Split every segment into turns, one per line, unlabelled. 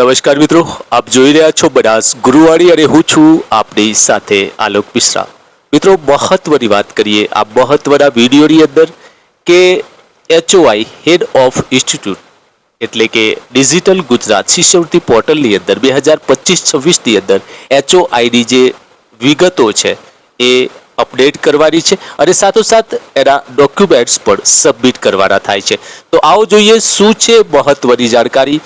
નમસ્કાર મિત્રો, આપ જોઈ રહ્યા છો બનાસ ગુરુવાણી અને હું છું આપની સાથે આલોક મિશ્રા. મિત્રો, મહત્વની વાત કરીએ આ મહત્વના વિડીયોની અંદર કે એચઓઆઈ હેડ ઓફ ઇન્સ્ટિટ્યૂટ એટલે કે ડિજિટલ ગુજરાત શિષ્યવૃત્તિ પોર્ટલની અંદર, બે હજાર પચીસ છવ્વીસની અંદર એચઓઆઈની જે વિગતો છે એ અપડેટ કરવાની છે અને સાથોસાથ એના ડોક્યુમેન્ટ્સ પણ સબમિટ કરવાના થાય છે. તો આવો જોઈએ શું છે મહત્વની જાણકારી.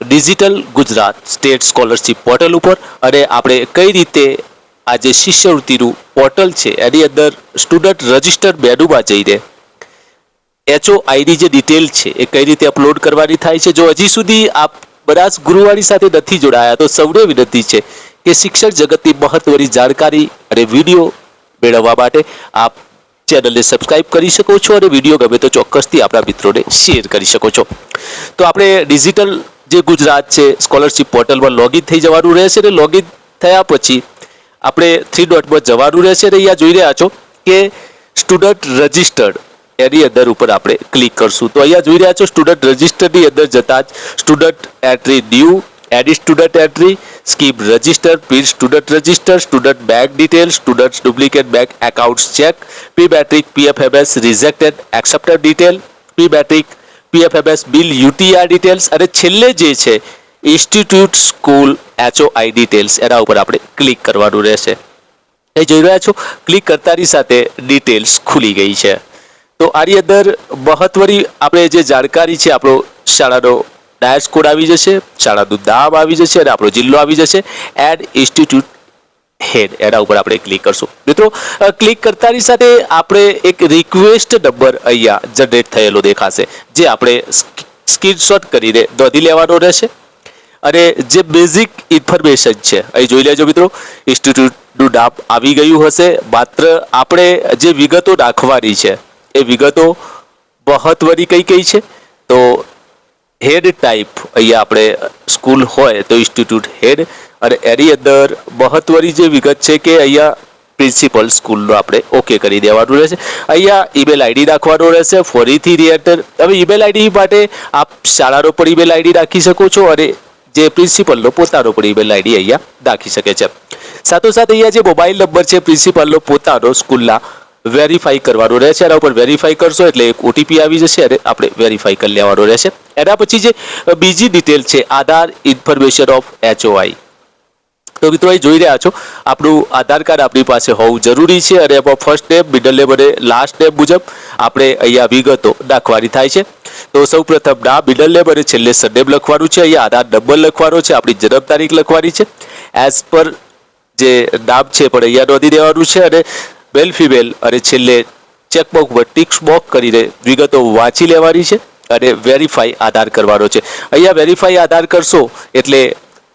Digital Gujarat state scholarship portal ઉપર અને આપણે કઈ રીતે આ જે શિષ્યવૃત્તિનું પોર્ટલ છે, એની અંદર સ્ટુડન્ટ રજિસ્ટર મેનુમાં જઈને એચઓ આઈડી જે ડિટેલ છે, એ કઈ રીતે અપલોડ કરવાની થાય છે. જો હજી સુધી આપ બનાસ ગુરુવાણી સાથે નથી જોડાયા, તો સૌને વિનંતી છે કે શિક્ષણ જગતની મહત્વની જાણકારી અને વીડિયો મેળવવા માટે આપ ચેનલને સબસ્ક્રાઇબ કરી શકો છો અને વીડિયો ગમે તો ચોક્કસથી આપણા મિત્રોને શેર કરી શકો છો. તો આપણે ડિજિટલ જે ગુજરાત છે સ્કોલરશિપ પોર્ટલમાં લોગિન થઈ જવાનું રહેશે અને લોગિન થયા પછી આપણે થ્રી ડોટમાં જવાનું રહેશે અને અહીંયા જોઈ રહ્યા છો કે સ્ટુડન્ટ રજિસ્ટર્ડ એની અંદર ઉપર આપણે ક્લિક કરશું. તો અહીંયા જોઈ રહ્યા છો સ્ટુડન્ટ રજિસ્ટરની અંદર જતા જ student entry new edit student entry scheme register per student register student bank detail student duplicate bank accounts check P matric PFMS rejected accepted detail P matric PFMS bill UTR details અને છેલ્લે જે છે institute school HOI details એના ઉપર આપણે click કરવાનું રહેશે. એ જોઈ રહ્યા છો? ક્લિક કરતાની સાથે ડિટેલ્સ ખુલી ગઈ છે. તો આની અંદર મહત્વની આપણે જે જાણકારી છે, આપણો શાળાનો ડાયસ કોડ આવી જશે, શાળાનું નામ આવી જશે, અને આપણો જિલ્લો આવી જશે એન્ડ ઇન્સ્ટિટ્યૂટ હેડ એના ઉપર આપણે ક્લિક કરશું. મિત્રો ક્લિક કરતાની સાથે આપણે એક રિક્વેસ્ટ નંબર અહીંયા જનરેટ થયેલો દેખાશે, જે આપણે સ્ક્રીનશોટ કરીને નોંધી લેવાનો રહેશે. અને જે બેઝિક ઇન્ફોર્મેશન છે, અહીં જોઈ લેજો મિત્રો ઇન્સ્ટિટ્યૂટનું નામ આવી ગયું હશે. માત્ર આપણે જે વિગતો નાખવાની છે, એ વિગતો મહત્વની કઈ કઈ છે? તો હેડ ટાઈપ અહીંયા આપણે સ્કૂલ હોય તો ઇન્સ્ટિટ્યૂટ હેડ અને એની અંદર મહત્વની જે વિગત છે કે અહીંયા પ્રિન્સિપલ સ્કૂલનો આપણે ઓકે કરી દેવાનું રહેશે. અહીંયા ઈમેલ આઈડી નાખવાનું રહેશે, ફરીથી રિએટર હવે ઈમેલ આઈડી માટે આપ શાળાનો પણ ઈમેલ આઈડી રાખી શકો છો અને જે પ્રિન્સિપલનો પોતાનો પણ ઈમેલ આઈડી અહીંયા રાખી શકે છે. સાથોસાથ અહીંયા જે મોબાઈલ નંબર છે પ્રિન્સિપલનો પોતાનો સ્કૂલના વેરીફાઈ કરવાનો રહેશે. એના ઉપર વેરીફાઈ કરશો એટલે એક ઓટીપી આવી જશે અને આપણે વેરીફાઈ કરી લેવાનો રહેશે. એના પછી જે બીજી ડિટેલ છે, આધાર ઇન્ફોર્મેશન ઓફ એચઓઆઈ તો મિત્રો અહીં જોઈ રહ્યા છો, આપણું આધાર કાર્ડ આપણી પાસે હોવું જરૂરી છે અને એમાં ફર્સ્ટ સ્ટેપ મિડલ નેમ અને લાસ્ટ નેમ મુજબ આપણે અહીંયા વિગતો નાખવાની થાય છે. તો સૌ પ્રથમ નામ મિડલ નેમ અને છેલ્લે સરનેમ લખવાનું છે. અહીંયા આધાર નંબર લખવાનો છે, આપણી જન્મ તારીખ લખવાની છે. એઝ પર જે નામ છે પણ અહીંયા નોંધી દેવાનું છે અને મેલ ફિવેલ અને છેલ્લે ચેકબોક્સ પર ટિક્સ બોક્સ કરીને વિગતો વાંચી લેવાની છે અને વેરીફાઈ આધાર કરવાનો છે. અહીંયા વેરીફાઈ આધાર કરશો એટલે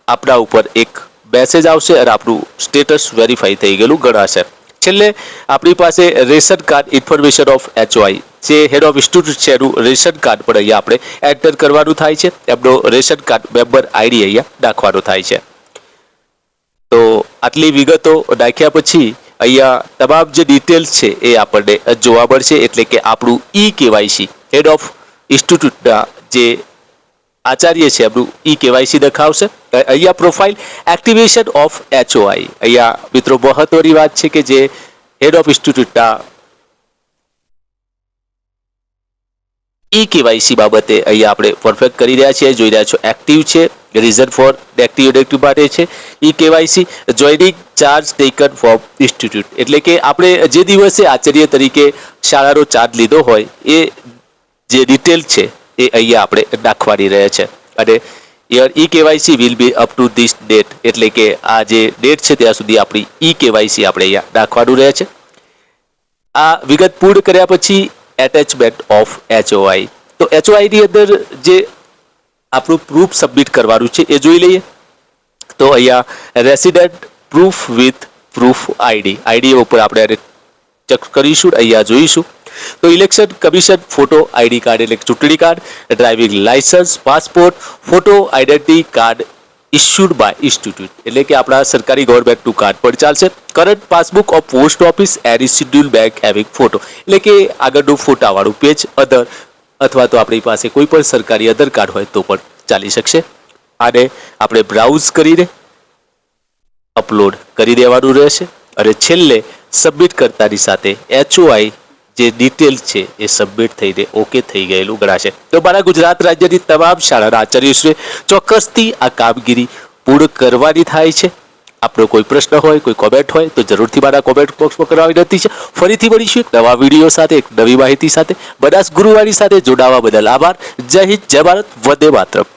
આપણા ઉપર એક મેસેજ આવશે અને આપણું સ્ટેટસ વેરીફાઈ થઈ ગયેલું ગણાશે. છેલ્લે આપણી પાસે ration card information of HOI જે હેડ ઓફ ઇન્સ્ટિટ્યૂટ છે એનું રેશન કાર્ડ પણ અહીંયા આપણે એન્ટર કરવાનું થાય છે. એમનો રેશન કાર્ડ મેમ્બર આઈડી અહીંયા નાખવાનો થાય છે. તો આટલી વિગતો નાખ્યા પછી અહીંયા તમામ જે ડિટેલ્સ છે એ આપણને જોવા મળશે, એટલે કે આપણું ઈ કેવાયસી હેડ ઓફ ઇન્સ્ટિટ્યૂટના જે આચાર્ય છે આપણું ઈ કેવાયસી દેખાવશે. અહીંયા પ્રોફાઇલ એક્ટિવેશન ઓફ એચઓઆઈ અહીંયા મિત્રો મહત્વની વાત છે કે જે હેડ ઓફ ઇન્સ્ટિટ્યૂટના ઈ કેવાયસી બાબતે અહીંયા આપણે પરફેક્ટ કરી રહ્યા છીએ, જોઈ રહ્યા છો એક્ટિવ છે. રીઝન ફોર એક્ટિવ માટે છે. E KYC joining charge taken for institute એટલે કે આપણે જે દિવસે આચાર્ય તરીકે શાળાનો ચાર્જ લીધો હોય, એ જે ડિટેલ છે, એ અહીંયા આપણે નાખવાની રહે છે. અને year E KYC will be up to this date એટલે કે આ જે ડેટ છે, ત્યાં સુધી આપણી ઈ કેવાયસી આપણે અહીંયા નાખવાનું રહે છે. આ વિગત પૂર્ણ કર્યા પછી એટેચમેન્ટ ઓફ એચઓઆઈ તો એચઓઆઈની અંદર જે આપણું પ્રૂફ સબમિટ કરવાનું છે, એ જોઈ લઈએ. તો અહીંયા resident proof with proof ID ID ઉપર આપણે ચેક કરીશું, અહીંયા જોઈશું. તો election commission photo ID card એટલે ચૂંટણી card driving licence passport photo identity card issued by institute એટલે કે આપણા સરકારી ગવર્મેન્ટનું કાર્ડ પણ ચાલશે. Current passbook of post office any schedule bank having photo એટલે કે આગળનું ફોટાવાળું પેજ અધર અથવા તો આપણી પાસે કોઈ પણ સરકારી અધર કાર્ડ હોય તો પણ ચાલી શકશે. આને આપણે બ્રાઉઝ કરીને અપલોડ કરી દેવાનું રહેશે અને છેલ્લે સબમિટ કરતાની સાથે એચઓઆઈ જે ડિટેલ છે એ સબમિટ થઈને ઓકે થઈ ગયેલું ગણાશે. તો મારા ગુજરાત રાજ્યની તમામ શાળાના આચાર્યશ્રીએ ચોક્કસથી આ કામગીરી પૂર્ણ કરવાની થાય છે. આપણો કોઈ પ્રશ્ન હોય, કોઈ કોમેન્ટ હોય, તો જરૂરથી મારા કોમેન્ટ બોક્સમાં કરવા વિનંતી છે. ફરીથી મળીશું એક નવા વીડિયો સાથે, એક નવી માહિતી સાથે. બનાસ ગુરુવારી સાથે જોડાવા બદલ આભાર. જય હિન્દ, જય ભારત. વંદે માતરમ.